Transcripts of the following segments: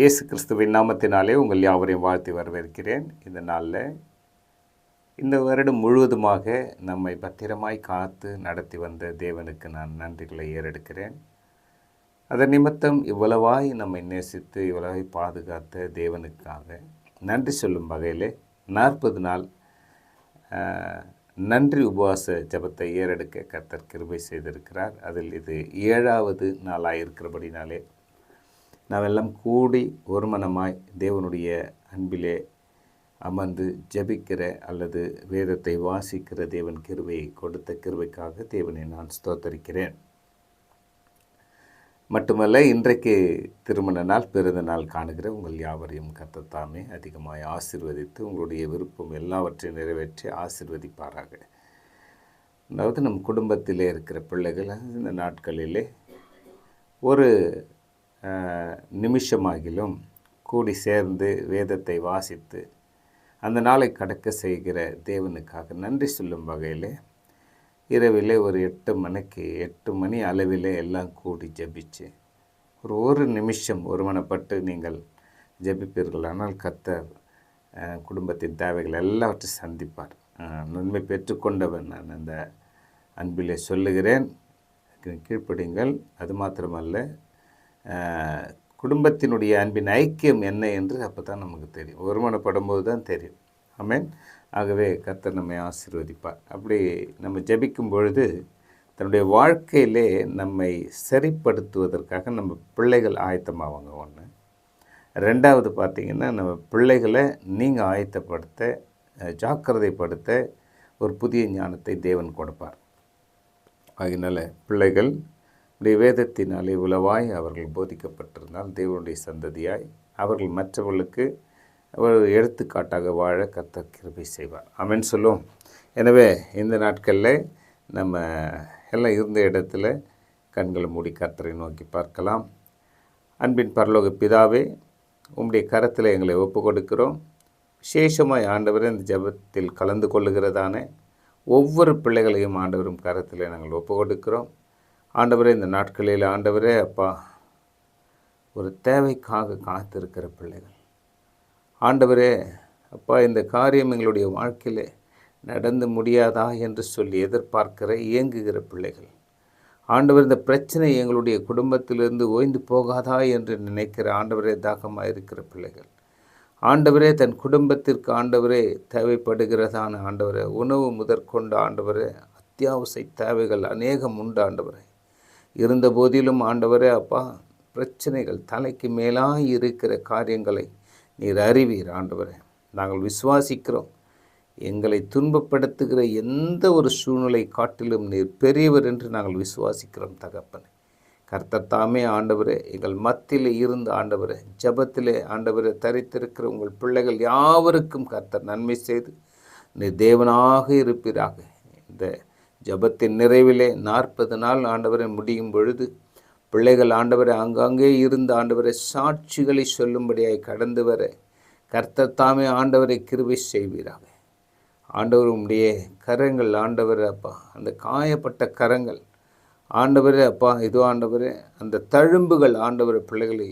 இயேசு கிறிஸ்துவின் நாமத்தினாலே உங்கள் யாவரையும் வாழ்த்தி வரவேற்கிறேன். இந்த நாளில் இந்த வருடம் முழுவதுமாக நம்மை பத்திரமாய் காத்து நடத்தி வந்த தேவனுக்கு நான் நன்றிகளை ஏறெடுக்கிறேன். அதன் நிமித்தம் இவ்வளவாய் நம்மை நேசித்து இவ்வளவாய் பாதுகாத்த தேவனுக்காக நன்றி சொல்லும் வகையிலே நாற்பது நாள் நன்றி உபவாச ஜெபத்தை ஏறெடுக்க கர்த்தர் கிருபை செய்திருக்கிறார். அதில் இது ஏழாவது நாளாக இருக்கிறபடினாலே நாவெல்லாம் கூடி ஒருமனமாய் தேவனுடைய அன்பிலே அமர்ந்து ஜெபிக்கிற அல்லது வேதத்தை வாசிக்கிற தேவன் கிருவையை கொடுத்த கிருவைக்காக தேவனை நான் ஸ்தோத்தரிக்கிறேன். மட்டுமல்ல இன்றைக்கு திருமண நாள் பிறந்த நாள் காணுகிற உங்கள் யாவரையும் கத்தத்தாமே அதிகமாய் ஆசிர்வதித்து உங்களுடைய விருப்பம் எல்லாவற்றையும் நிறைவேற்றி ஆசிர்வதிப்பாராக. அதாவது நம் குடும்பத்திலே இருக்கிற பிள்ளைகள் இந்த நாட்களிலே ஒரு நிமிஷமாகிலும் கூடி சேர்ந்து வேதத்தை வாசித்து அந்த நாளை கடக்க செய்கிற தேவனுக்காக நன்றி சொல்லும் வகையிலே இரவிலே ஒரு எட்டு மணிக்கு எட்டு மணி அளவிலே எல்லாம் கூடி ஜெபிச்சு ஒரு ஒரு நிமிஷம் ஒருமனப்பட்டு நீங்கள் ஜெபிப்பீர்கள். ஆனால் கத்தர் குடும்பத்தின் தேவைகள் எல்லாவற்றையும் சந்திப்பார். நன்மை பெற்றுக்கொண்டவன் நான் அந்த அன்பிலே சொல்லுகிறேன். கீழ்ப்படுங்கள் கீழ்ப்படிங்கள் அது மாத்திரமல்ல குடும்பத்தினுடைய அன்பின் ஐக்கியம் என்ன என்று அப்போ தான் நமக்கு தெரியும். ஒருமனப்படும் போது தான் தெரியும். ஆமேன். ஆகவே கர்த்தர் நம்மை ஆசீர்வதிப்பார். அப்படி நம்ம ஜபிக்கும் பொழுது தன்னுடைய வாழ்க்கையிலே நம்மை சரிப்படுத்துவதற்காக நம்ம பிள்ளைகள் ஆயத்தமாவாங்க. ஒன்று ரெண்டாவது பார்த்தீங்கன்னா நம்ம பிள்ளைகளை நீங்கள் ஆயத்தப்படுத்த ஜாக்கிரதைப்படுத்த ஒரு புதிய ஞானத்தை தேவன் கொடுப்பார். அதனால் பிள்ளைகள் உடைய வேதத்தினாலே உளவாய் அவர்கள் போதிக்கப்பட்டிருந்தால் தேவனுடைய சந்ததியாய் அவர்கள் மற்றவர்களுக்கு ஒரு எடுத்துக்காட்டாக வாழ கத்த கிருபை செய்வார். அமேன் சொல்லுவோம். எனவே இந்த நாட்களில் நம்ம எல்லாம் இருந்த இடத்துல கண்களை மூடி கர்த்தரை நோக்கி பார்க்கலாம். அன்பின் பரலோக பிதாவே உம்முடைய கரத்தில் எங்களை ஒப்பு கொடுக்கிறோம் விசேஷமாய் ஆண்டவர் இந்த ஜெபத்தில் கலந்து கொள்ளுகிறதான ஒவ்வொரு பிள்ளைகளையும் ஆண்டவரும் கரத்தில் நாங்கள் ஒப்பு கொடுக்கிறோம் ஆண்டவரே இந்த நாட்களில் ஆண்டவரே அப்பா ஒரு தேவைக்காக காத்திருக்கிற பிள்ளைகள். ஆண்டவரே அப்பா இந்த காரியம் எங்களுடைய வாழ்க்கையில் நடந்து முடியாதா என்று சொல்லி எதிர்பார்க்கிற இயங்குகிற பிள்ளைகள். ஆண்டவர் இந்த பிரச்சனை எங்களுடைய குடும்பத்திலிருந்து ஓய்ந்து போகாதா என்று நினைக்கிற ஆண்டவரே தாகமாக இருக்கிற பிள்ளைகள். ஆண்டவரே தன் குடும்பத்திற்கு ஆண்டவரே தேவைப்படுகிறதான ஆண்டவரே உணவு முதற்கொண்டு ஆண்டவரே அத்தியாவசிய தேவைகள் அநேகம் உண்டு ஆண்டவரே. இருந்த போதிலும் ஆண்டவரே அப்பா பிரச்சனைகள் தலைக்கு மேலாய் இருக்கிற காரியங்களை நீர் அறிவீர் ஆண்டவரே. நாங்கள் விசுவாசிக்கிறோம். எங்களை துன்பப்படுத்துகிற எந்த ஒரு சூழ்நிலை காட்டிலும் நீர் பெரியவர் என்று நாங்கள் விசுவாசிக்கிறோம் தகப்பனே. கர்த்தர் தாமே ஆண்டவரே எங்கள் மத்தியில் இருந்து ஆண்டவரே ஜபத்திலே ஆண்டவரே தரித்திருக்கிற உங்கள் பிள்ளைகள் யாவருக்கும் கர்த்தர் நன்மை செய்து நீ தேவனாக இருப்பீராக. இந்த ஜெபத்தின் நிறைவிலே நாற்பது நாள் ஆண்டவரை முடியும் பொழுது பிள்ளைகள் ஆண்டவரை ஆங்காங்கே இருந்து ஆண்டவரை சாட்சிகளை சொல்லும்படியாய் கடந்து வர கர்த்தர் தாமே ஆண்டவரை கிருபை செய்வீராக. ஆண்டவர் உடைய கரங்கள் ஆண்டவர் அப்பா அந்த காயப்பட்ட கரங்கள் ஆண்டவரே அப்பா இதோ ஆண்டவரே அந்த தழும்புகள் ஆண்டவர் பிள்ளைகளை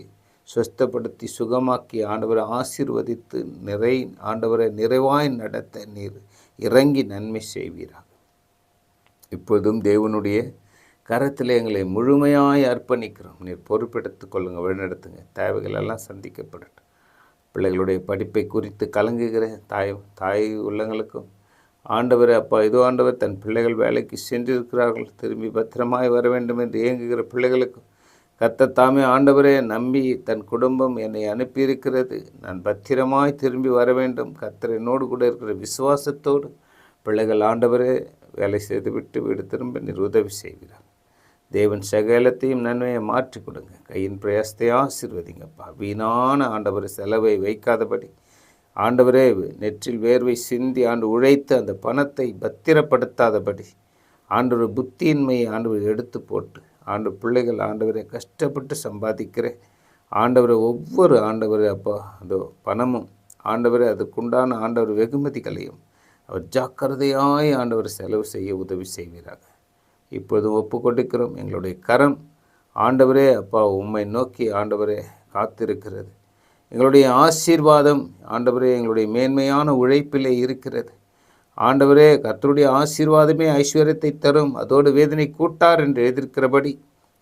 சுஸ்தப்படுத்தி சுகமாக்கி ஆண்டவரை ஆசீர்வதித்து நிறை ஆண்டவரை நிறைவாய் நடத்த நீர் இறங்கி நன்மை செய்வீராக. இப்பொழுதும் தேவனுடைய கரத்தில் எங்களை முழுமையாய் அர்ப்பணிக்கிறோம். நீர் பொறுப்பெடுத்துக் கொள்ளுங்கள் வழிநடத்துங்க. தேவைகள் எல்லாம் சந்திக்கப்படட்டும். பிள்ளைகளுடைய படிப்பை குறித்து கலங்குகிற தாய் தாய் உள்ளங்களுக்கும் ஆண்டவர் அப்பா இதோ ஆண்டவர் தன் பிள்ளைகள் வேலைக்கு சென்றிருக்கிறார்கள். திரும்பி பத்திரமாய் வர வேண்டும் என்று இயங்குகிற பிள்ளைகளுக்கும் கத்தத்தாமே ஆண்டவரே நம்பி தன் குடும்பம் என்னை அனுப்பியிருக்கிறது. நான் பத்திரமாய் திரும்பி வர வேண்டும். கத்தர் என்னோடு கூட இருக்கிற விசுவாசத்தோடு பிள்ளைகள் ஆண்டவரே வேலை செய்துவிட்டு வீடு திரும்ப நீர் உதவி செய்கிறார். தேவன் சகலத்தையும் நன்மையை மாற்றி கொடுங்க. கையின் பிரயாசத்தை ஆசிர்வதிங்கப்பா. வீணான ஆண்டவர் செலவை வைக்காதபடி. ஆண்டவரே நெற்றில் வேர்வை சிந்தி ஆண்டு உழைத்து அந்த பணத்தை பத்திரப்படுத்தாதபடி. ஆண்டவர் புத்தியின்மையை ஆண்டவர் எடுத்து போட்டு ஆண்டு பிள்ளைகள் ஆண்டவரை கஷ்டப்பட்டு சம்பாதிக்கிற ஆண்டவரை ஒவ்வொரு ஆண்டவர் அப்போ அதோ பணமும் ஆண்டவரை அதுக்குண்டான ஆண்டவர் வெகுமதிகளையும் அவர் ஜாக்கிரதையாய் ஆண்டவர் செலவு செய்ய உதவி செய்வீராக. இப்பொழுதும் ஒப்பு கொடுக்கிறோம் எங்களுடைய கரம் ஆண்டவரே அப்பா உம்மை நோக்கி ஆண்டவரே காத்திருக்கிறது. எங்களுடைய ஆசீர்வாதம் ஆண்டவரே எங்களுடைய மேன்மையான உழைப்பிலே இருக்கிறது. ஆண்டவரே கர்த்தருடைய ஆசீர்வாதமே ஐஸ்வர்யத்தை தரும். அதோடு வேதனை கூட்டார் என்று எழுதியிருக்கிறபடி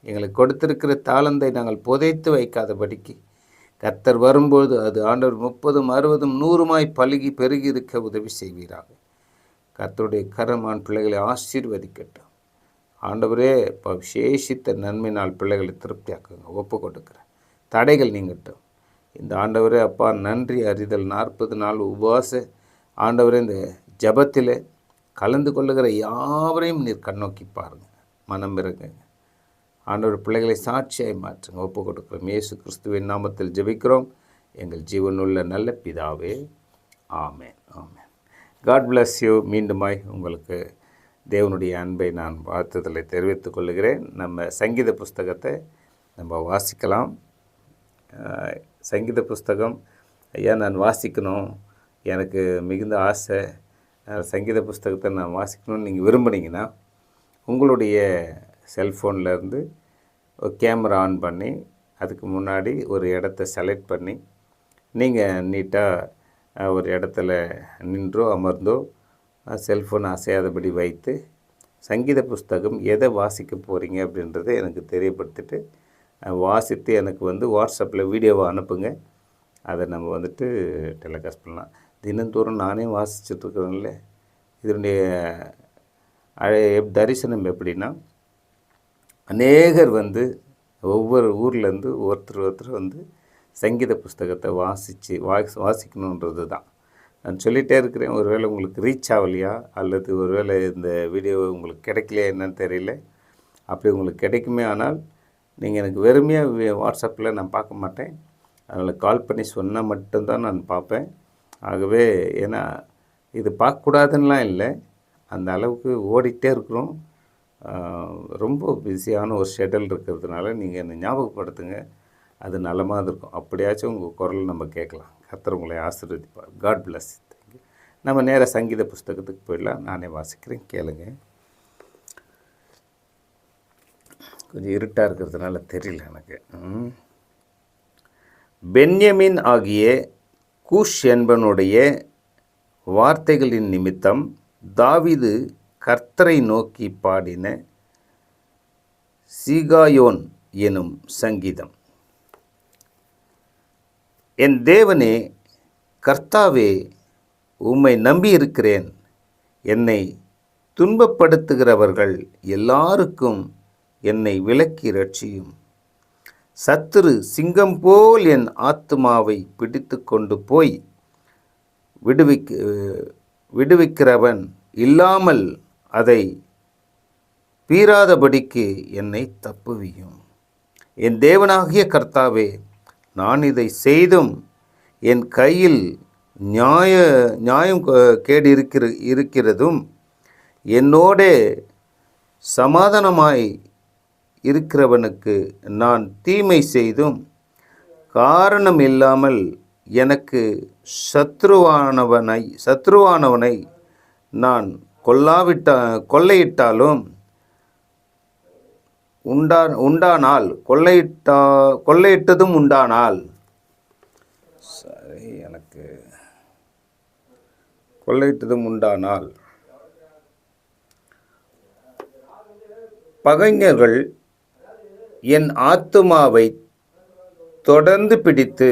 எங்களுக்கு கொடுத்திருக்கிற தாளந்தை நாங்கள் புதைத்து வைக்காதபடிக்கு கர்த்தர் வரும்போது அது ஆண்டவர் முப்பதும் அறுபதும் நூறுமாய் பழுகி பெருகி இருக்க உதவி செய்வீராக. கர்த்தருடைய கரமான் பிள்ளைகளை ஆசீர்வதிக்கட்டும். ஆண்டவரே இப்போ விசேஷித்த நன்மையினால் பிள்ளைகளை திருப்தியாக்குங்க ஒப்பு கொடுக்குறேன். தடைகள் நீங்கட்டும். இந்த ஆண்டவரே அப்பா நன்றி அறிதல் நாற்பது நாள் உபவாச. ஆண்டவரே இந்த ஜபத்தில் கலந்து கொள்ளுகிற யாவரையும் நீர் கண்ணோக்கி பாருங்கள் மனம் இறங்குங்க. ஆண்டவர் பிள்ளைகளை சாட்சியாய் மாற்றுங்க. ஒப்பு கொடுக்குறோம் இயேசு கிறிஸ்துவின் நாமத்தில் ஜெபிக்கிறோம். எங்கள் ஜீவனுள்ள நல்ல பிதாவே. ஆமேன். ஆமேன். காட் பிளஸ் யூ மீண்டுமாய் உங்களுக்கு தேவனுடைய அன்பை நான் வாழ்த்துதலை தெரிவித்துக் கொள்கிறேன். நம்ம சங்கீத புஸ்தகத்தை நம்ம வாசிக்கலாம். சங்கீத புஸ்தகம். ஐயா நான் வாசிக்கணும். எனக்கு மிகுந்த ஆசை. சங்கீத புஸ்தகத்தை நான் வாசிக்கணும்னு நீங்கள் விரும்புனீங்கன்னா உங்களுடைய செல்ஃபோன்லேருந்து ஒரு கேமரா ஆன் பண்ணி அதுக்கு முன்னாடி ஒரு இடத்த செலக்ட் பண்ணி நீங்கள் நீட்டாக ஒரு இடத்துல நின்றோ அமர்ந்தோ செல்ஃபோன் அசையாதபடி வைத்து சங்கீத புஸ்தகம் எதை வாசிக்க போகிறீங்க அப்படின்றத எனக்கு தெரியப்படுத்திட்டு வாசித்து எனக்கு வந்து வாட்ஸ்அப்பில் வீடியோவை அனுப்புங்க. அதை நம்ம வந்துட்டு டெலிகாஸ்ட் பண்ணலாம். தினந்தோறும் நானே வாசிச்சுட்ருக்கிறேன்ல இதனுடைய தரிசனம் எப்படின்னா அநேகர் வந்து ஒவ்வொரு ஊர்லேருந்து ஒருத்தர் ஒருத்தர் வந்து சங்கீத புஸ்தகத்தை வாசித்து வாசி வாசிக்கணுன்றது தான். நான் சொல்லிகிட்டே இருக்கிறேன் ஒருவேளை உங்களுக்கு ரீச் ஆகலையா? அல்லது ஒருவேளை இந்த வீடியோ உங்களுக்கு கிடைக்கலையா என்னன்னு தெரியல. அப்படி உங்களுக்கு கிடைக்குமே ஆனால் நீங்கள் எனக்கு வெறுமையாக வாட்ஸ்அப்பில் நான் பார்க்க மாட்டேன். அதனால் கால் பண்ணி சொன்னால் மட்டும்தான் நான் பார்ப்பேன். ஆகவே ஏன்னா இது பார்க்கக்கூடாதுன்னெலாம் இல்லை. அந்த அளவுக்கு ஓடிட்டே இருக்கிறோம். ரொம்ப பிஸியான ஒரு ஷெடியூல் இருக்கிறதுனால நீங்கள் என்னை ஞாபகப்படுத்துங்க. அது நலமாக இருக்கும். அப்படியாச்சும் உங்கள் குரல் நம்ம கேட்கலாம். கர்த்தர் உங்களை ஆசீர்வதிப்பார். காட் பிளஸ் தேங்க்யூ நம்ம நேராக சங்கீத புஸ்தகத்துக்கு போயிடலாம். நானே வாசிக்கிறேன். கேளுங்க. கொஞ்சம் இருட்டாக இருக்கிறதுனால தெரியல எனக்கு. பென்யமின் ஆகிய கூஷ் என்பனுடைய வார்த்தைகளின் நிமித்தம் தாவிது கர்த்தரை நோக்கி பாடின சீகாயோன் எனும் சங்கீதம். என் தேவனே கர்த்தாவே உம்மை நம்பியிருக்கிறேன். என்னை துன்பப்படுத்துகிறவர்கள் எல்லாருக்கும் என்னை விலக்கி ரட்சியும் சத்துரு சிங்கம் போல் என் ஆத்துமாவை பிடித்து கொண்டு போய் விடுவிக்க விடுவிக்கிறவன் இல்லாமல் அதை பீறாதபடிக்கு என்னை தப்புவியும். என் தேவனாகிய கர்த்தாவே நான் இதை செய்தும் என் கையில் நியாய நியாயம் கேடு இருக்கிற இருக்கிறதும் என்னோடே சமாதானமாய் இருக்கிறவனுக்கு நான் தீமை செய்தும் காரணம் இல்லாமல் எனக்கு சத்ருவானவனை சத்ருவானவனை நான் கொல்லாவிட்டா கொள்ளையிட்டாலும் உண்டா உண்டானால் கொள்ளையிட்டா கொள்ளையிட்டதும் உண்டானால். சரி எனக்கு கொள்ளையிட்டதும் உண்டானால். பகைஞர்கள் என் ஆத்துமாவை தொடர்ந்து பிடித்து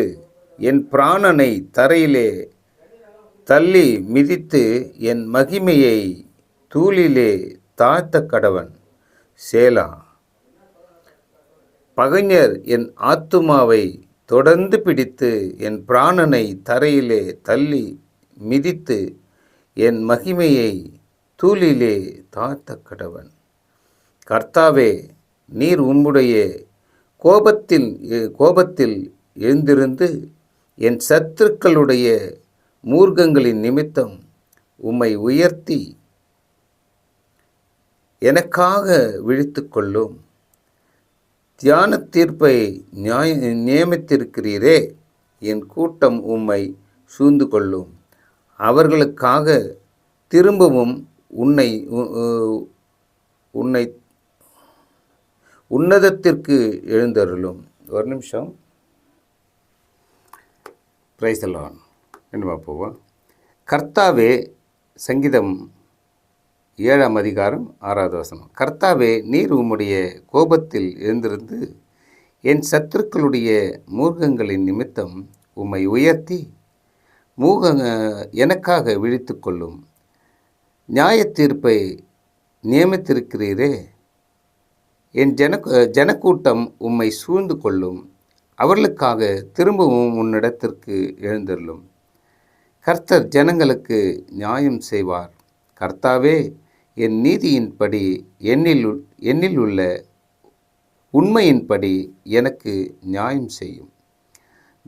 என் பிராணனை தரையிலே தள்ளி மிதித்து என் மகிமையை தூளிலே தாழ்த்த கடவன் சேலா. பகைஞர் என் ஆத்துமாவை தொடர்ந்து பிடித்து என் பிராணனை தரையிலே தள்ளி மிதித்து என் மகிமையை தூளிலே தாழ்த்த கடவன். கர்த்தாவே நீர் உம்முடைய கோபத்தில் கோபத்தில் எழுந்திருந்து என் சத்துருக்களுடைய மூர்க்கங்களின் நிமித்தம் உம்மை உயர்த்தி எனக்காக விழித்து கொள்ளும். தியான தீர்ப்பை நியாய நியமித்திருக்கிறீரே என் கூட்டம் உம்மை சூழ்ந்து கொள்ளும். அவர்களுக்காக திரும்பவும் உன்னை உ- உன்னை உன்னதத்திற்கு எழுந்தருளும். ஒரு நிமிஷம். பிரைசலான் என்னமா போவோம் கர்த்தாவே சங்கீதம் ஏழாம் அதிகாரம் ஆறாவது வசனம். கர்த்தாவே நீர் உம்முடைய கோபத்தில் எழுந்திருந்து என் சத்துருக்களுடைய மூர்க்கங்களின் நிமித்தம் உம்மை உயர்த்தி மூக எனக்காக விழித்து கொள்ளும் நியாய தீர்ப்பை நியமித்திருக்கிறீரே. என் ஜன ஜனக்கூட்டம் உம்மை சூழ்ந்து கொள்ளும். அவர்களுக்காக திரும்பவும் உன்னிடத்திற்கு எழுந்தருளும். கர்த்தர் ஜனங்களுக்கு நியாயம் செய்வார். கர்த்தாவே என் நீதியின்படி என்னில் என்னில் உள்ள உண்மையின்படி எனக்கு நியாயம் செய்யும்.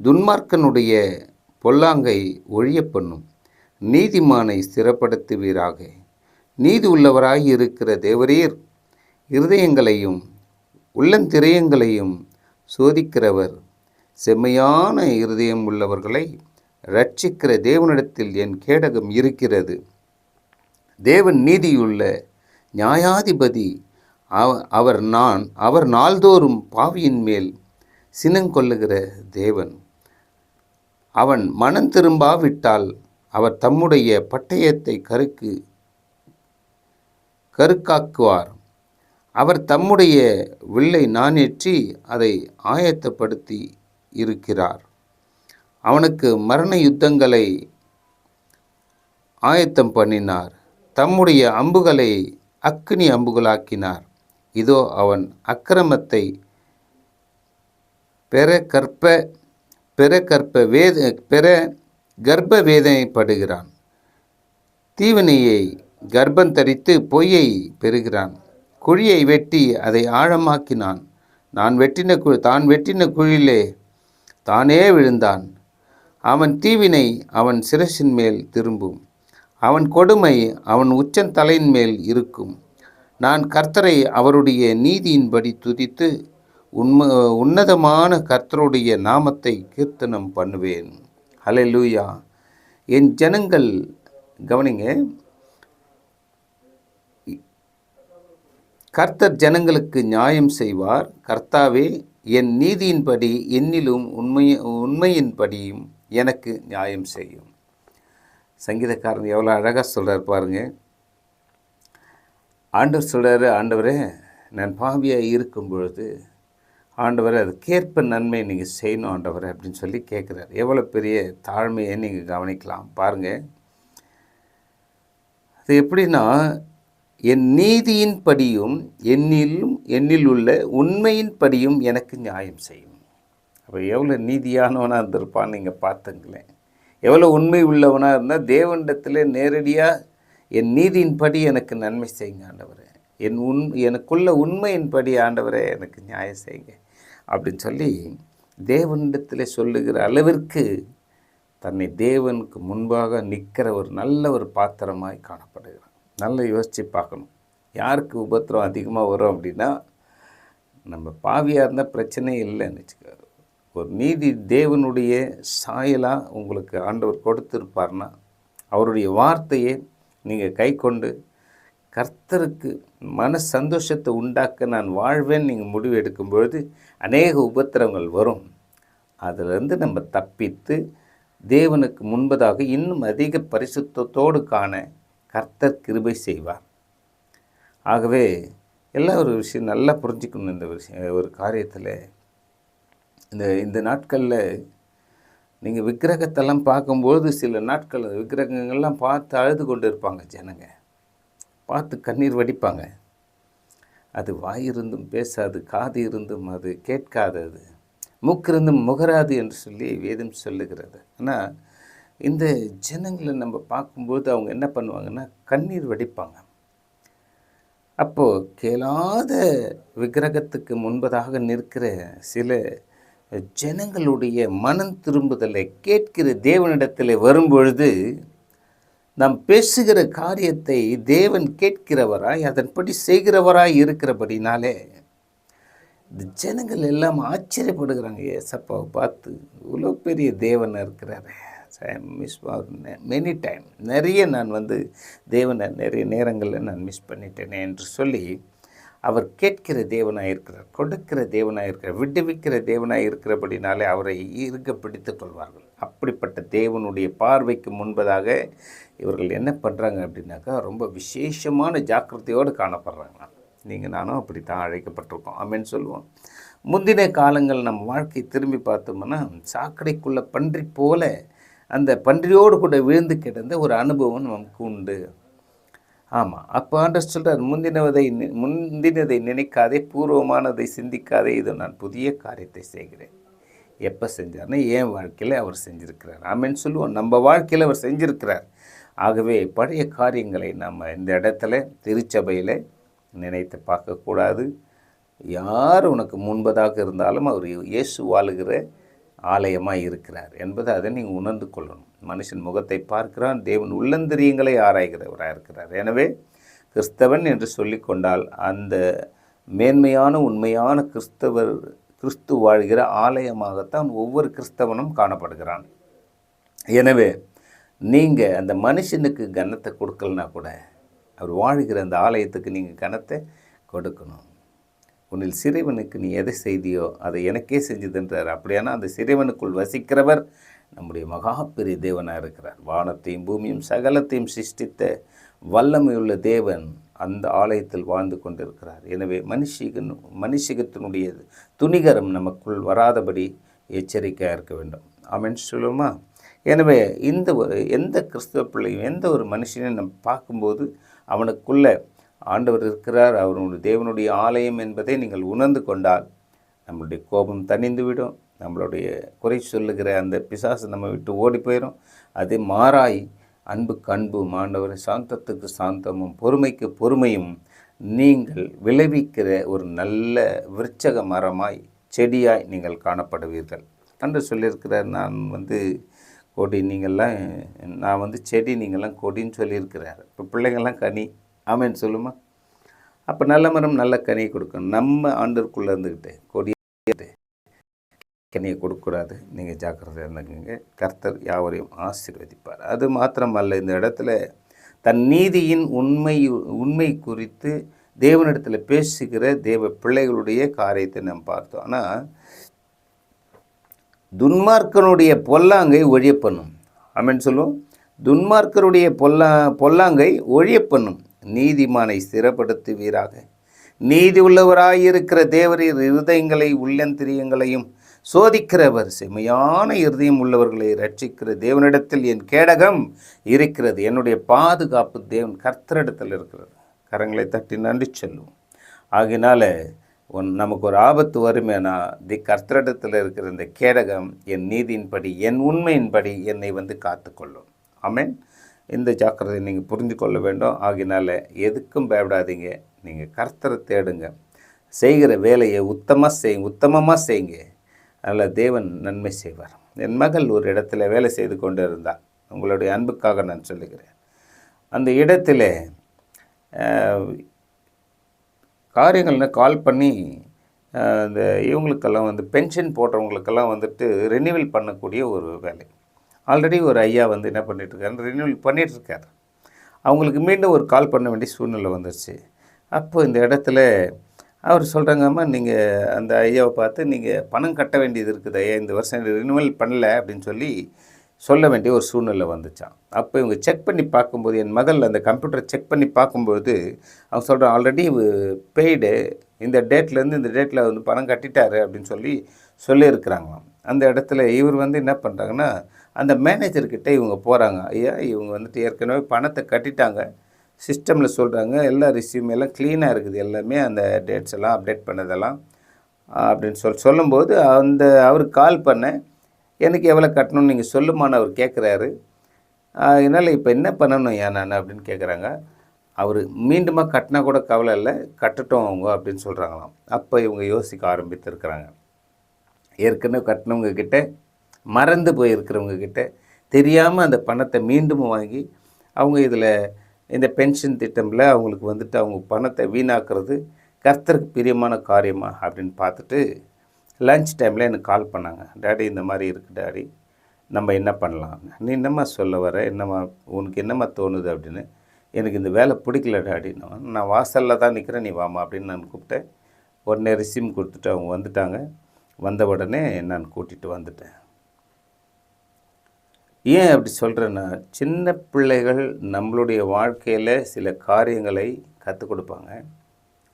துன்மார்க்கனுடைய பொல்லாங்கை ஒழிய பண்ணும். நீதிமானை ஸ்திரப்படுத்துவீராக. நீதி உள்ளவராய் இருக்கிற தேவரீர் இருதயங்களையும் உள்ளந்திரயங்களையும் சோதிக்கிறவர். செம்மையான இருதயம் உள்ளவர்களை ரட்சிக்கிற தேவனிடத்தில் என் கேடகம் இருக்கிறது. தேவன் நீதியுள்ள நியாயாதிபதி. அவர் நான் அவர் நாள்தோறும் பாவியின் மேல் சினங்கொள்ளுகிற தேவன். அவன் மனம் திரும்பாவிட்டால் அவர் தம்முடைய பட்டயத்தை கருக்கு கருக்காக்குவார். அவர் தம்முடைய வில்லை நானேற்றி அதை ஆயத்தப்படுத்தி இருக்கிறார். அவனுக்கு மரண யுத்தங்களை ஆயத்தம் பண்ணினார். தம்முடைய அம்புகளை அக்னி அம்புகளாக்கினார். இதோ அவன் அக்கிரமத்தை பெற கற்ப பெற கற்ப வேத பெற கர்ப்ப வேதனைப்படுகிறான். தீவினையை கர்ப்பம் தரித்து பொய்யை பெறுகிறான். குழியை வெட்டி அதை ஆழமாக்கினான். நான் வெட்டின கு தான் வெட்டின குழியிலே தானே விழுந்தான். அவன் தீவினை அவன் சிரசின் மேல் திரும்பும். அவன் கொடுமை அவன் உச்சன் தலையின் மேல் இருக்கும். நான் கர்த்தரை அவருடைய நீதியின்படி துதித்து உண்ம உன்னதமான கர்த்தருடைய நாமத்தை கீர்த்தனம் பண்ணுவேன். ஹலே லூயா என் ஜனங்கள் கவனிங்க. கர்த்தர் ஜனங்களுக்கு நியாயம் செய்வார். கர்த்தாவே என் நீதியின்படி என்னிலும் உண்மை உண்மையின்படியும் எனக்கு நியாயம் செய்யும். சங்கீதக்காரன் எவ்வளோ அழகாக சொல்கிறார் பாருங்க. ஆண்டவர் சொல்கிறாரு ஆண்டவரே நான் பாவியாக இருக்கும் பொழுது ஆண்டவரை அதுக்கேற்ப நன்மை நீங்கள் செய்யணும் ஆண்டவரை அப்படின்னு சொல்லி கேட்குறாரு. எவ்வளோ பெரிய தாழ்மையை நீங்கள் கவனிக்கலாம் பாருங்கள் அது எப்படின்னா என் நீதியின் படியும் என்னிலும் என்னில் உள்ள உண்மையின் படியும் எனக்கு நியாயம் செய்யும். அப்போ எவ்வளோ நீதியானவனாக இருந்திருப்பான்னு நீங்கள் பார்த்துங்களேன். எவ்வளோ உண்மை உள்ளவனாக இருந்தால் தேவனிடத்தில் நேரடியாக என் நீதியின்படி எனக்கு நன்மை செய்யுங்க ஆண்டவரே. என் உண் எனக்குள்ள உண்மையின்படி ஆண்டவரே எனக்கு நியாயம் செய்யுங்க. அப்படின்னு சொல்லி தேவனிடத்தில் சொல்லுகிற அளவிற்கு தன்னை தேவனுக்கு முன்பாக நிற்கிற ஒரு நல்ல ஒரு பாத்திரமாய் காணப்படுகிறான். நல்லா யோசித்து பார்க்கணும். யாருக்கு உபத்திரம் அதிகமாக வரும் அப்படின்னா நம்ம பாவியாக இருந்தால் பிரச்சனையே இல்லைன்னு வச்சுக்கோ ஒரு நீதி தேவனுடைய சாயலாக உங்களுக்கு ஆண்டவர் கொடுத்துருப்பார்னா அவருடைய வார்த்தையை நீங்கள் கை கொண்டு கர்த்தருக்கு மன சந்தோஷத்தை உண்டாக்க நான் வாழ்வேன் நீங்கள் முடிவு எடுக்கும் பொழுது அநேக உபத்திரங்கள் வரும். அதிலிருந்து நம்ம தப்பித்து தேவனுக்கு முன்பதாக இன்னும் அதிக பரிசுத்தத்தோடு காண கர்த்தர் கிருபை செய்வார். ஆகவே எல்லா ஒரு விஷயம் நல்லா புரிஞ்சுக்கணும் இந்த விஷயம் ஒரு காரியத்தில். இந்த இந்த நாட்களில் நீங்கள் விக்கிரகத்தெல்லாம் பார்க்கும்போது சில நாட்கள் விக்கிரகங்கள்லாம் பார்த்து அழுது கொண்டு இருப்பாங்க ஜனங்க. பார்த்து கண்ணீர் வடிப்பாங்க. அது வாயிருந்தும் பேசாது காது இருந்தும் அது கேட்காதது மூக்கிருந்தும் முகராது என்று சொல்லி வேதம் சொல்லுகிறது. ஆனால் இந்த ஜனங்களை நம்ம பார்க்கும்போது அவங்க என்ன பண்ணுவாங்கன்னா கண்ணீர் வடிப்பாங்க. அப்போது கேளாத விக்கிரகத்துக்கு முன்பதாக நிற்கிற சில ஜனங்களுடைய மனம் திரும்புதலை கேட்கிற தேவனிடத்தில் வரும்பொழுது நாம் பேசுகிற காரியத்தை தேவன் கேட்கிறவராய் அதன்படி செய்கிறவராய் இருக்கிறபடினாலே இந்த ஜனங்கள் எல்லாம் ஆச்சரியப்படுகிறாங்க. ஏசப்பாவை பார்த்து இவ்வளோ பெரிய தேவன் இருக்கிறாரு. மிஸ் மெனி டைம் நிறைய நான் வந்து தேவனை நிறைய நேரங்களில் நான் மிஸ் பண்ணிட்டேனே என்று சொல்லி அவர் கேட்கிற தேவனாக இருக்கிறார் கொடுக்கிற தேவனாக இருக்கிறார் விடுவிக்கிற தேவனாக இருக்கிறபடினாலே அவரை இருக்க பிடித்து கொள்வார்கள். அப்படிப்பட்ட தேவனுடைய பார்வைக்கு முன்பதாக இவர்கள் என்ன பண்ணுறாங்க அப்படின்னாக்கா ரொம்ப விசேஷமான ஜாக்கிரதையோடு காணப்படுறாங்களாம் நீங்கள் நானும் அப்படி தான் அழைக்கப்பட்டிருக்கோம். அமேன்னு சொல்லுவோம். முந்தின காலங்கள் நம்ம வாழ்க்கை திரும்பி பார்த்தோம்னா சாக்கடைக்குள்ளே பன்றி போல அந்த பன்றியோடு கூட விழுந்து கிடந்த ஒரு அனுபவம் நமக்கு உண்டு. ஆமாம் அப்போ ஆண்டர் சொல்கிறார் முந்தினவதை முந்தினதை நினைக்காதே பூர்வமானதை சிந்திக்காதே இதை நான் புதிய காரியத்தை செய்கிறேன். எப்போ செஞ்சார்னா என் வாழ்க்கையில் அவர் செஞ்சுருக்கிறார். ஆமேன்னு சொல்லுவோம். நம்ம வாழ்க்கையில் அவர் செஞ்சுருக்கிறார். ஆகவே பழைய காரியங்களை நம்ம இந்த இடத்துல திருச்சபையில் நினைத்து பார்க்கக்கூடாது. யார் உனக்கு முன்பதாக இருந்தாலும் அவர் இயேசு வாழுகிற ஆலயமாக இருக்கிறார் என்பதை அதை நீங்கள் உணர்ந்து கொள்ளணும். மனுஷன் முகத்தை பார்க்கிறான் தேவன் உள்ளந்திரியங்களை ஆராய்கிறவராக இருக்கிறார். எனவே கிறிஸ்தவன் என்று சொல்லி கொண்டால் அந்த மேன்மையான உண்மையான கிறிஸ்தவர் கிறிஸ்து வாழ்கிற ஆலயமாகத்தான் ஒவ்வொரு கிறிஸ்தவனும் காணப்படுகிறான். எனவே நீங்கள் அந்த மனுஷனுக்கு கனத்தை கொடுக்கலனா கூட அவர் வாழ்கிற அந்த ஆலயத்துக்கு நீங்கள் கனத்தை கொடுக்கணும். உன்னில் சிறைவனுக்கு நீ எதை செய்தியோ அதை எனக்கே செஞ்சதுன்றார் அப்படியானா அந்த சிறைவனுக்குள் வசிக்கிறவர் நம்முடைய மகா பெரிய தேவனாக இருக்கிறார். வானத்தையும் பூமியும் சகலத்தையும் சிருஷ்டித்த வல்லமையுள்ள தேவன் அந்த ஆலயத்தில் வாழ்ந்து கொண்டிருக்கிறார். எனவே மனுஷிகன் மனுஷிகத்தினுடைய துணிகரம் நமக்குள் வராதபடி எச்சரிக்கையாக இருக்க வேண்டும். ஆமென். சொல்லுமா எனவே இந்த ஒரு எந்த கிறிஸ்தவ பிள்ளையும் எந்த ஒரு மனுஷனையும் நம்ம பார்க்கும்போது அவனுக்குள்ளே ஆண்டவர் இருக்கிறார். அவருடைய தேவனுடைய ஆலயம் என்பதை நீங்கள் உணர்ந்து கொண்டால் நம்மளுடைய கோபம் தணிந்துவிடும் நம்மளுடைய குறை சொல்லுகிற அந்த பிசாசு நம்ம விட்டு ஓடி போயிடும் அது மாறாய் அன்புக்கு அன்பும் ஆண்டவர் சாந்தத்துக்கு சாந்தமும் பொறுமைக்கு பொறுமையும் நீங்கள் விளைவிக்கிற ஒரு நல்ல விருட்சக மரமாய் செடியாய் நீங்கள் காணப்படுவீர்கள். அன்று சொல்லியிருக்கிறார் நான் வந்து கொடி நீங்கள்லாம் நான் வந்து செடி நீங்கள்லாம் கொடின்னு சொல்லியிருக்கிறார். இப்போ பிள்ளைங்கள்லாம் கனி. ஆமேன்னு சொல்லுமா? அப்போ நல்ல மரம் நல்ல கனியை கொடுக்கணும். நம்ம ஆண்டருக்குள்ளே இருந்துக்கிட்டு கொடி கனியை கொடுக்கக்கூடாது. நீங்கள் ஜாக்கிரதையாக இருந்தீங்க கர்த்தர் யாவரையும் ஆசீர்வதிப்பார். அது மாத்திரமல்ல இந்த இடத்துல தன் நீதியின் உண்மை உண்மை குறித்து தேவனிடத்தில் பேசுகிற தேவ பிள்ளைகளுடைய காரியத்தை நாம் பார்த்தோம். ஆனால் துன்மார்க்கனுடைய பொல்லாங்கை ஒழிய பண்ணும் அப்படின்னு சொல்லுவோம். துன்மார்க்கருடைய பொல்லா பொல்லாங்கை ஒழிய பண்ணும் நீதிமானை ஸ்திரப்படுத்துவீராக நீதி உள்ளவராயிருக்கிற தேவரின் இருதயங்களை உள்ளந்திரியங்களையும் சோதிக்கிறவர் செம்மையான இருதயம் உள்ளவர்களை ரட்சிக்கிற தேவனிடத்தில் என் கேடகம் இருக்கிறது. என்னுடைய பாதுகாப்பு தேவன் கர்த்தரிடத்தில் இருக்கிறது. கரங்களை தட்டி நன்றி சொல்லும் ஆகினால ஒன் நமக்கு ஒரு ஆபத்து வருமேனா தி கர்த்தரிடத்தில் இருக்கிற இந்த கேடகம் என் நீதியின்படி என் உண்மையின்படி என்னை வந்து காத்துக்கொள்ளும். ஆமேன். இந்த ஜாக்கிரதை நீங்கள் புரிந்து கொள்ள வேண்டும். ஆகினால எதுக்கும் பயப்படாதீங்க. நீங்கள் கர்த்தரை தேடுங்க. செய்கிற வேலையை உத்தமாக செய்யுங்க உத்தமமாக செய்யுங்க. அதில் தேவன் நன்மை செய்வார். என் மகள் ஒரு இடத்துல வேலை செய்து கொண்டு இருந்தாள் உங்களுடைய அன்புக்காக நான் சொல்லுகிறேன். அந்த இடத்துல காரியங்கள்னு கால் பண்ணி இந்த இவங்களுக்கெல்லாம் வந்து பென்ஷன் போடுறவங்களுக்கெல்லாம் வந்துட்டு ரினியூவல் பண்ணக்கூடிய ஒரு வேலை. ஆல்ரெடி ஒரு ஐயா வந்து என்ன பண்ணிகிட்ருக்காரு ரினியூவல் பண்ணிகிட்ருக்காரு அவங்களுக்கு மீண்டும் ஒரு கால் பண்ண வேண்டிய சூழ்நிலை வந்துருச்சு. அப்போ இந்த இடத்துல அவர் சொல்கிறாங்கம்மா நீங்கள் அந்த ஐயாவை பார்த்து நீங்கள் பணம் கட்ட வேண்டியது இருக்குது ஐயா இந்த வருஷம் ரினிவல் பண்ணல அப்படின்னு சொல்லி சொல்ல வேண்டிய ஒரு சூழ்நிலை வந்துச்சான் அப்போ இவங்க செக் பண்ணி பார்க்கும்போது என் மகள் அந்த கம்ப்யூட்டரை செக் பண்ணி பார்க்கும்போது அவங்க சொல்கிறான் ஆல்ரெடி பெய்டு இந்த டேட்லேருந்து இந்த டேட்டில் வந்து பணம் கட்டிட்டாரு அப்படின்னு சொல்லி சொல்லியிருக்கிறாங்களாம். அந்த இடத்துல இவர் வந்து என்ன பண்ணுறாங்கன்னா அந்த மேனேஜர்கிட்ட இவங்க போகிறாங்க ஐயா இவங்க வந்துட்டு ஏற்கனவே பணத்தை கட்டிட்டாங்க சிஸ்டமில் சொல்கிறாங்க எல்லா ரிசியூம் எல்லாம் க்ளீனாக இருக்குது. எல்லாமே அந்த டேட்ஸ் எல்லாம் அப்டேட் பண்ணதெல்லாம் அப்படின்னு சொல் சொல்லும்போது அந்த அவருக்கு கால் பண்ணேன் எனக்கு எவ்வளோ கட்டணும்னு நீங்கள் சொல்லுமான்னு அவர் கேட்குறாரு என்னால் இப்போ என்ன பண்ணணும் ஏன் நான்? அப்படின்னு கேட்குறாங்க அவர் மீண்டுமா கட்டினா கூட கவலை இல்லை கட்டட்டும் அவங்க அப்படின்னு சொல்கிறாங்களாம் அப்போ இவங்க யோசிக்க ஆரம்பித்திருக்கிறாங்க. ஏற்கனவே கட்டினவங்க கிட்ட மறந்து போயிருக்கிறவங்க கிட்ட தெரியாமல் அந்த பணத்தை மீண்டும் வாங்கி அவங்க இதில் இந்த பென்ஷன் திட்டமில் அவங்களுக்கு வந்துட்டு அவங்க பணத்தை வீணாக்குறது கர்த்தருக்கு பிரியமான காரியமா அப்படின்னு பார்த்துட்டு லஞ்ச் டைமில் எனக்கு கால் பண்ணாங்க. டாடி இந்த மாதிரி இருக்குது டாடி நம்ம என்ன பண்ணலாம்? நீ என்னம்மா சொல்ல வர? என்னம்மா உனக்கு என்னம்மா தோணுது? அப்படின்னு. எனக்கு இந்த வேலை பிடிக்கல டேடின்னு நான் வாசலில் தான் நிற்கிறேன் நீ வாமா அப்படின்னு நான் கூப்பிட்டேன். உடனே ரிசீம் கொடுத்துட்டு அவங்க வந்துட்டாங்க. வந்த உடனே நான் கூட்டிகிட்டு வந்துட்டேன். ஏன் அப்படி சொல்கிறேன்னா சின்ன பிள்ளைகள் நம்மளுடைய வாழ்க்கையில் சில காரியங்களை கற்றுக் கொடுப்பாங்க.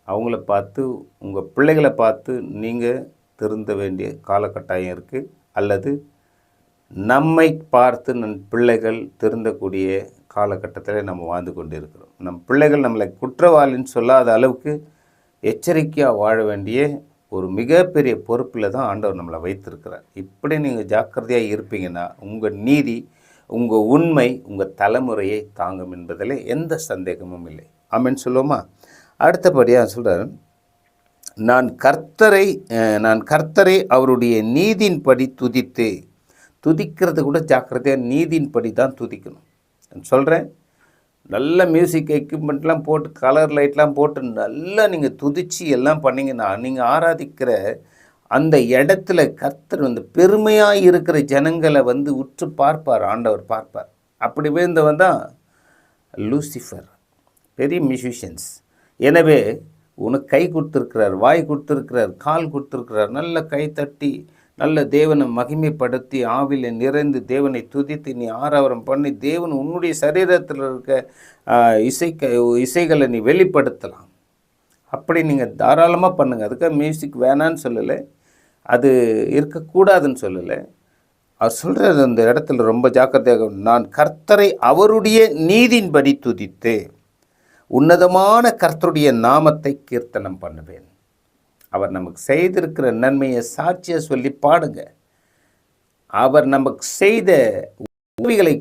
அவங்கள பார்த்து உங்கள் பிள்ளைகளை பார்த்து நீங்கள் திருந்த வேண்டிய காலகட்டாயம் இருக்குது அல்லது நம்மை பார்த்து நம் பிள்ளைகள் திருந்தக்கூடிய காலகட்டத்தில் நம்ம வாழ்ந்து கொண்டு இருக்கிறோம் நம் பிள்ளைகள் நம்மளை குற்றவாளின்னு சொல்லாத அளவுக்கு எச்சரிக்கையாக வாழ வேண்டிய ஒரு மிகப்பெரிய பொறுப்பில் தான் ஆண்டவர் நம்மளை வைத்திருக்கிறார். இப்படி நீங்கள் ஜாக்கிரதையாக இருப்பீங்கன்னா உங்கள் நீதி உங்கள் உண்மை உங்கள் தலைமுறையை தாங்கும் என்பதில் எந்த சந்தேகமும் இல்லை. ஆமென்னு சொல்லுவோமா? அடுத்தபடியாக சொல்கிறார் நான் கர்த்தரை நான் கர்த்தரை அவருடைய நீதியின்படி துதித்து துதிக்கிறது கூட ஜாக்கிரதையாக நீதியின்படி தான் துதிக்கணும். நான் சொல்கிறேன் நல்ல மியூசிக் எக்யூப்மெண்ட்லாம் போட்டு கலர் லைட்லாம் போட்டு நல்லா நீங்கள் துதிச்சு எல்லாம் பண்ணீங்கன்னா நீங்கள் ஆராதிக்கிற அந்த இடத்துல கர்த்தர் வந்து பெருமையாக இருக்கிற ஜனங்களை வந்து உற்று பார்ப்பார் ஆண்டவர் பார்ப்பார். அப்படி விழுந்தவன் தான் லூசிஃபர் பெரிய மியூசிஷியன்ஸ் எனவே உனக்கு கை கொடுத்துருக்கிறார் வாய் கொடுத்துருக்கிறார் கால் கொடுத்துருக்கிறார் நல்ல கை தட்டி நல்ல தேவனை மகிமைப்படுத்தி ஆவில நிறைந்து தேவனை துதித்து நீ ஆரவாரம் பண்ணி தேவன் உன்னுடைய சரீரத்தில் இருக்க இசைக்க இசைகளை நீ வெளிப்படுத்தலாம். அப்படி நீங்கள் தாராளமாக பண்ணுங்கள் அதுக்காக மியூசிக் வேணான்னு சொல்லலை. அது இருக்கக்கூடாதுன்னு சொல்லலை. அவர் சொல்கிறது அந்த இடத்துல ரொம்ப ஜாக்கிரதையாக நான் கர்த்தரை அவருடைய நீதியின்படி துதித்து உன்னதமான கர்த்தருடைய நாமத்தை கீர்த்தனம் பண்ணுவேன். அவர் நமக்கு செய்திருக்கிற நன்மையை சாட்சியை சொல்லி பாடுங்க. அவர் நமக்கு செய்த உதவிகளை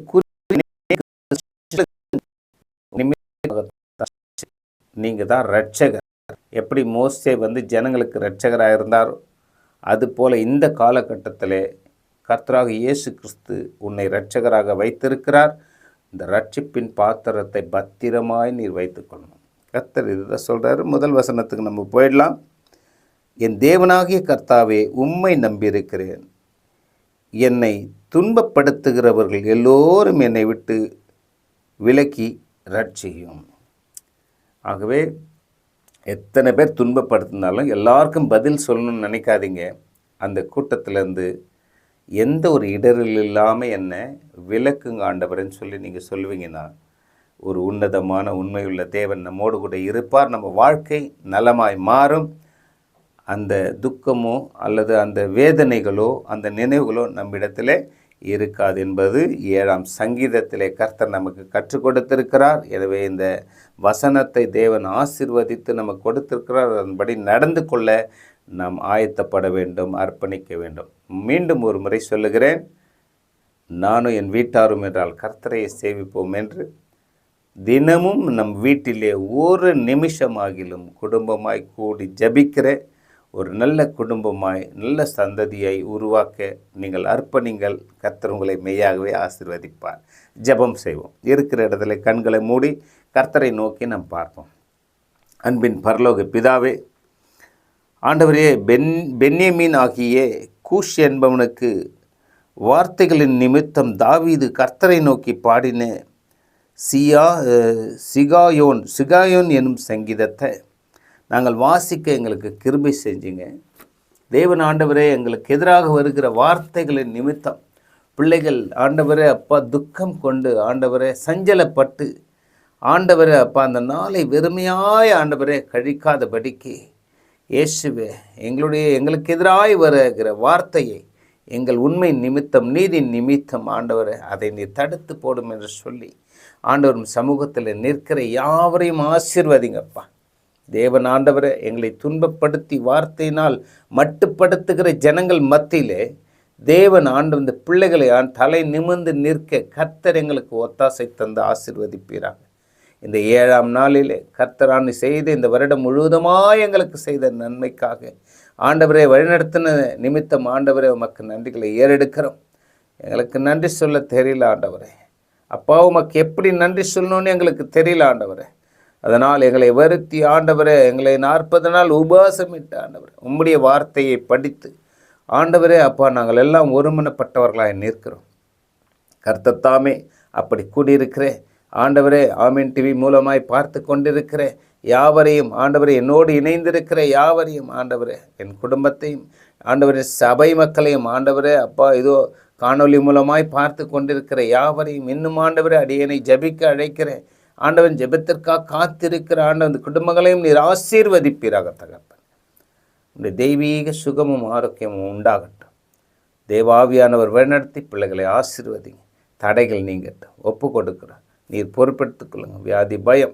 நீங்கள் தான் ரட்சகர் எப்படி மோஸ்டே வந்து ஜனங்களுக்கு ரட்சகராக இருந்தாரோ அதுபோல் இந்த காலகட்டத்திலே கர்த்தராக இயேசு கிறிஸ்து உன்னை ரட்சகராக வைத்திருக்கிறார். இந்த ரட்சிப்பின் பாத்திரத்தை பத்திரமாய் நீர் வைத்துக்கொள்ளணும். கர்த்தர் இதுதான் சொல்கிறாரு முதல் வசனத்துக்கு நம்ம போயிடலாம். என் தேவனாகிய கர்த்தாவே உம்மை நம்பியிருக்கிறேன். என்னை துன்பப்படுத்துகிறவர்கள் எல்லோரும் என்னை விட்டு விலக்கி ரட்சியும் ஆகவே எத்தனை பேர் துன்பப்படுத்தினாலும் எல்லாருக்கும் பதில் சொல்லணும்னு நினைக்காதீங்க. அந்த கூட்டத்திலேருந்து எந்த ஒரு இடரில் இல்லாமல் என்ன விலக்குங்க ஆண்டவர்னு சொல்லி நீங்கள் சொல்லுவீங்கன்னா ஒரு உன்னதமான உண்மையுள்ள தேவன் நம்மோடு கூட இருப்பார். நம்ம வாழ்க்கை நலமாய் மாறும். அந்த துக்கமோ அல்லது அந்த வேதனைகளோ அந்த நினைவுகளோ நம்மிடத்தில் இருக்காது என்பது ஏழாம் சங்கீதத்திலே கர்த்தர் நமக்கு கற்றுக் கொடுத்திருக்கிறார். எனவே இந்த வசனத்தை தேவன் ஆசிர்வதித்து நமக்கு கொடுத்திருக்கிறார். அதன்படி நடந்து கொள்ள நாம் ஆயத்தப்பட வேண்டும் அர்ப்பணிக்க வேண்டும். மீண்டும் ஒரு முறை சொல்லுகிறேன் நானும் என் வீட்டாரும் என்றால் கர்த்தரையை சேவிப்போம் என்று. தினமும் நம் வீட்டிலே ஒரு நிமிஷமாகிலும் குடும்பமாய் கூடி ஜபிக்கிற ஒரு நல்ல குடும்பமாய் நல்ல சந்ததியை உருவாக்க நீங்கள் அர்ப்பணிங்கள். கர்த்தர் உங்களை மெய்யாகவே ஆசிர்வதிப்பார். ஜெபம் செய்வோம். இருக்கிற இடத்துல கண்களை மூடி கர்த்தரை நோக்கி நாம் பார்ப்போம். அன்பின் பரலோக பிதாவே ஆண்டவரே பென் பென்யமீன் ஆகிய கூஷ் என்பவனுக்கு வார்த்தைகளின் நிமித்தம் தாவீது கர்த்தரை நோக்கி பாடின சியா சிகாயோன் சிகாயோன் எனும் சங்கீதத்தை நாங்கள் வாசிக்க எங்களுக்கு கிருபை செஞ்சீங்க. தேவன் ஆண்டவரே எங்களுக்கு எதிராக வருகிற வார்த்தைகளின் நிமித்தம் பிள்ளைகள் ஆண்டவரே அப்பா துக்கம் கொண்டு ஆண்டவரே சஞ்சலப்பட்டு ஆண்டவரே அப்பா அந்த நாளை வெறுமையாய் ஆண்டவரே கழிக்காதபடிக்கு இயேசுவே எங்களுடைய எங்களுக்கு எதிராய் வருகிற வார்த்தையை எங்கள் உண்மை நிமித்தம் நீதி நிமித்தம் ஆண்டவரே அதை நீ தடுத்து போடும் என்று சொல்லி ஆண்டவரும் சமூகத்தில் நிற்கிற யாவரையும் ஆசீர்வதிங்கப்பா. தேவன் ஆண்டவரே எங்களை துன்பப்படுத்தி வார்த்தையினால் மட்டுப்படுத்துகிற ஜனங்கள் மத்தியிலே தேவன் ஆண்டு இந்த பிள்ளைகளை ஆண் தலை நிமிர்ந்து நிற்க கர்த்தர் எங்களுக்கு ஒத்தாசை தந்து ஆசிர்வதிப்பீராங்க இந்த ஏழாம் நாளிலே கர்த்தராணி செய்த இந்த வருடம் முழுவதுமாய் எங்களுக்கு செய்த நன்மைக்காக ஆண்டவரை வழிநடத்தின நிமித்தம் ஆண்டவரே உமக்கு நன்றிகளை ஏறெடுக்கிறோம். எங்களுக்கு நன்றி சொல்ல தெரியல ஆண்டவரே. அப்பா உமக்கு எப்படி நன்றி சொல்லணும்னு எங்களுக்கு தெரியல ஆண்டவரே. அதனால் எங்களை வருத்தி ஆண்டவரே எங்களை நாற்பது நாள் உபாசமிட்டு ஆண்டவர் உம்முடைய வார்த்தையை படித்து ஆண்டவரே அப்பா நாங்கள் எல்லாம் ஒருமனப்பட்டவர்களாக நிற்கிறோம். கர்த்தத்தாமே அப்படி கூடியிருக்கிறேன் ஆண்டவரே ஆமீன் டிவி மூலமாய் பார்த்து கொண்டிருக்கிறேன் யாவரையும் ஆண்டவரே என்னோடு இணைந்திருக்கிற. யாவரையும் ஆண்டவரே என் குடும்பத்தையும் ஆண்டவரே சபை மக்களையும் ஆண்டவரே அப்பா இதோ காணொளி மூலமாய் பார்த்து கொண்டிருக்கிற. யாவரையும் இன்னும் ஆண்டவரே அடியனை ஜபிக்க அழைக்கிறேன் ஆண்டவன் ஜெபத்திற்காக காத்திருக்கிற ஆண்டவன் குடும்பங்களையும் நீர் ஆசீர்வதிப்பீராக தகப்பன். இந்த தெய்வீக சுகமும் ஆரோக்கியமும் உண்டாகட்டும். தேவாவியானவர் வழிநடத்தி பிள்ளைகளை ஆசீர்வதிங்க. தடைகள் நீங்கட்டும். ஒப்பு கொடுக்குறோம். நீர் பொறுப்பெடுத்துக் கொள்ளுங்கள் வியாதி பயம்.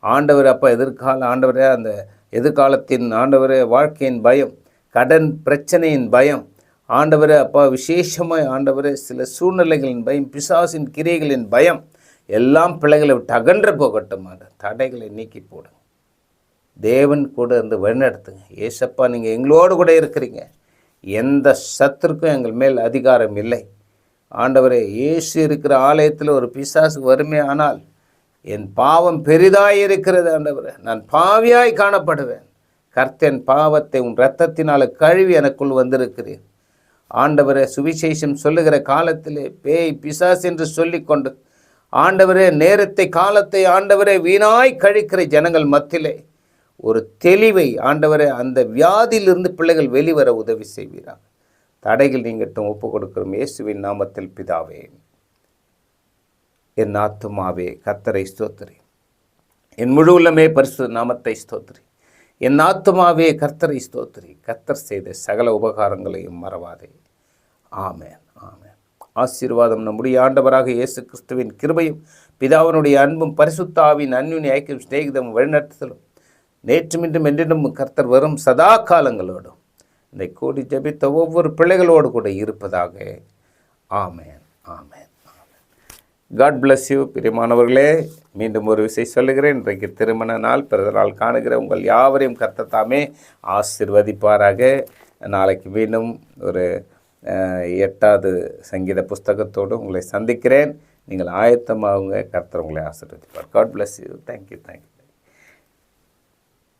ஆண்டவர் அப்போ எதிர்கால ஆண்டவரே அந்த எதிர்காலத்தின் ஆண்டவரே வாழ்க்கையின் பயம். கடன் பிரச்சனையின் பயம். ஆண்டவரே அப்பா விசேஷமாய் ஆண்டவரே சில சூழ்நிலைகளின் பயம். பிசாசின் கிரைகளின் பயம். எல்லாம் பிள்ளைகளை விட்டு அகன்று போகட்டும் அந்த தடைகளை நீக்கி போடுங்க. தேவன் கூட இருந்து வழிநடத்துங்க. ஏசப்பா நீங்கள் எங்களோடு கூட இருக்கிறீங்க. எந்த சத்துருக்கும் எங்கள் மேல் அதிகாரம் இல்லை. ஆண்டவரே இயேசு இருக்கிற ஆலயத்தில் ஒரு பிசாசு வறுமை ஆனால் என் பாவம் பெரிதாய் இருக்கிறது ஆண்டவரே. நான் பாவியாய் காணப்படுவேன். கர்த்தன் பாவத்தை உன் ரத்தத்தினால் கழுவி எனக்குள் வந்திருக்கிறேன் ஆண்டவரே சுவிசேஷம் சொல்லுகிற காலத்திலே பேய் பிசாஸ் என்று சொல்லிக்கொண்டு ஆண்டவரே நேரத்தை காலத்தை ஆண்டவரே வீணாய் கழிக்கிற ஜனங்கள் மத்தியிலே ஒரு தெளிவை ஆண்டவரே அந்த வியாதியிலிருந்து பிள்ளைகள் வெளிவர உதவி செய்வீராக தடைகள் நீங்கட்டும் ஒப்பு கொடுக்கிறோம். இயேசுவின் நாமத்தில் பிதாவே. என் ஆத்துமாவே கத்தரை ஸ்தோத்திரி. என் முழு உள்ளமே பரிசு நாமத்தை ஸ்தோத்திரி. என் ஆத்துமாவே கர்த்தரை ஸ்தோத்திரி. கர்த்தர் செய்த சகல உபகாரங்களையும் மறவாதே. ஆமேன் ஆமேன். ஆசீர்வாதம் நம்முடைய ஆண்டவராக இயேசு கிறிஸ்துவின் கிருபையும் பிதாவினுடைய அன்பும் பரிசுத்தாவின் அன்பின் ஐக்கியம் சிநேகிதம் வழிநடத்துதலும் நேற்றுமின்றும் என்றிடும் கர்த்தர் வரும் சதா காலங்களோடும் இந்த கூடி ஜெபித்த ஒவ்வொரு பிள்ளைகளோடு கூட இருப்பதாக. ஆமேன் ஆமேன் காட் பிளஸ் யூ பிரியமானவர்களே. மீண்டும் ஒரு விஷயம் சொல்லுகிறேன். இன்றைக்கு திருமண நாள் பிறந்த நாள் காணுகிற உங்கள் யாவரையும் கர்த்தத்தாமே ஆசிர்வதிப்பாராக. நாளைக்கு மீண்டும் ஒரு எட்டாவது சங்கீத புஸ்தகத்தோடு உங்களை சந்திக்கிறேன். நீங்கள் ஆயத்தமாகுங்க. கர்த்தர் உங்களை ஆசிர்வதிப்பார். God bless you thank you thank you